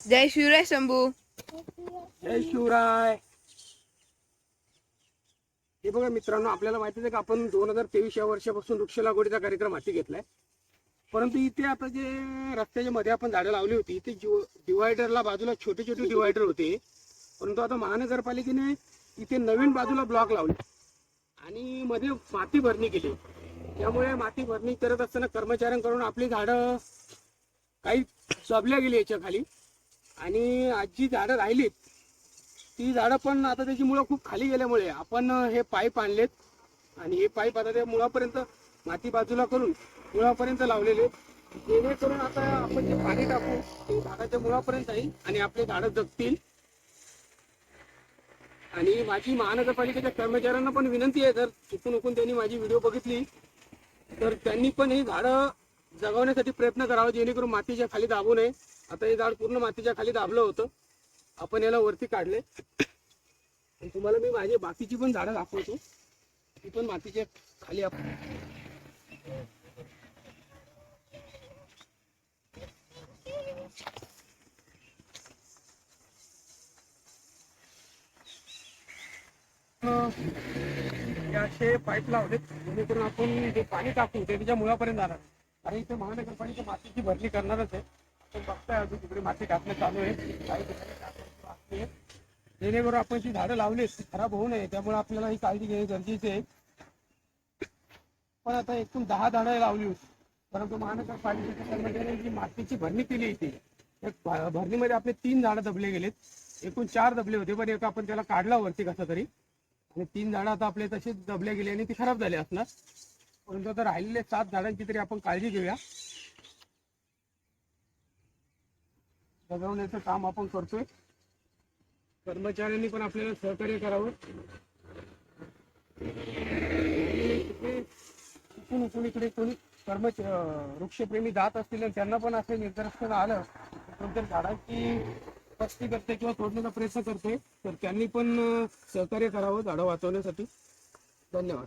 जय शिवराय शंभू. जय शिवराय हे बघा मित्रांनो आपल्याला माहितीच आहे का आपण दोन हजार तेवीस या वर्षापासून वृक्ष लागवडीचा कार्यक्रम हाती घेतलाय. परंतु इथे आता जे रस्त्याच्या मध्ये आपण झाडं लावली होती इथे डिवायडरला बाजूला छोटे छोटे डिवायडर होते. परंतु आता महानगरपालिकेने इथे नवीन बाजूला ब्लॉक लावले आणि मध्ये माती भरणी केली. त्यामुळे माती भरणी करत असताना कर्मचाऱ्यांकडून आपली झाडं काही चबल्या गेली याच्या खाली. आणि आज जी झाडं राहिलीत ती झाडं पण आता त्याची मुळं खूप खाली गेल्यामुळे आपण हे पाईप आणलेत. आणि हे पाईप आता त्या मुळापर्यंत माती बाजूला करून मुळापर्यंत लावलेले जेणेकरून आता आपण जे पाणी टाकू ते झाडाच्या मुळापर्यंत जाईल आणि आपले झाडं जगतील. आणि माझी महानगरपालिकेच्या कर्मचाऱ्यांना पण विनंती आहे जर चुकून उकून त्यांनी माझी व्हिडिओ बघितली तर त्यांनी पण ही झाडं जगवण्यासाठी प्रयत्न करावा जेणेकरून मातीच्या खाली दाबू नये. आता हे झाड पूर्ण मातीच्या खाली दाबलं होतं. आपण याला वरती काढले. तुम्हाला मी माझी बाकीची पण झाडं दाखवतो. ती पण मातीच्या खाली आपण असे पाईप लावलेत जेणेकरून आपण जे पाणी टाकू ते त्याच्या मुळापर्यंत जाणार. आणि इथे महानगरपालिका मातीची भरणी करणारच आहे. आपण बघताय अजून तिकडे माती टाकणं चालू आहे. काही ठिकाणी जेणेकरून आपण जी झाडं लावली ती खराब होऊ नये. त्यामुळे आपल्याला ही काळजी घेणे गरजेचे आहे. पण आता एकूण दहा झाडं लावली होती. परंतु महानगरपालिकेच्या कर्मचाऱ्यांनी जी मातीची भरणी केली होती भरणीमध्ये आपले तीन झाडं दबले गेलेत. एकूण चार दबले होते पण एक आपण त्याला काढला वरती कसं तरी. आणि तीन झाडं आता आपले तसेच दबले गेले आणि ती खराब झाले असणार. परंतु आता राहिलेले सात झाडांची तरी आपण काळजी घेऊया. जगवण्याचं काम आपण करतोय. कर्मचाऱ्यांनी पण आपल्याला सहकार्य करावं. इकडे चुकून इकडे कोणी कर्मच वृक्षप्रेमी जात असतील आणि त्यांना पण असं निदर्शन आलं कोणत्या झाडांची पस्ती करते किंवा तोडण्याचा प्रयत्न करते तर त्यांनी पण सहकार्य करावं झाडं वाचवण्यासाठी. धन्यवाद.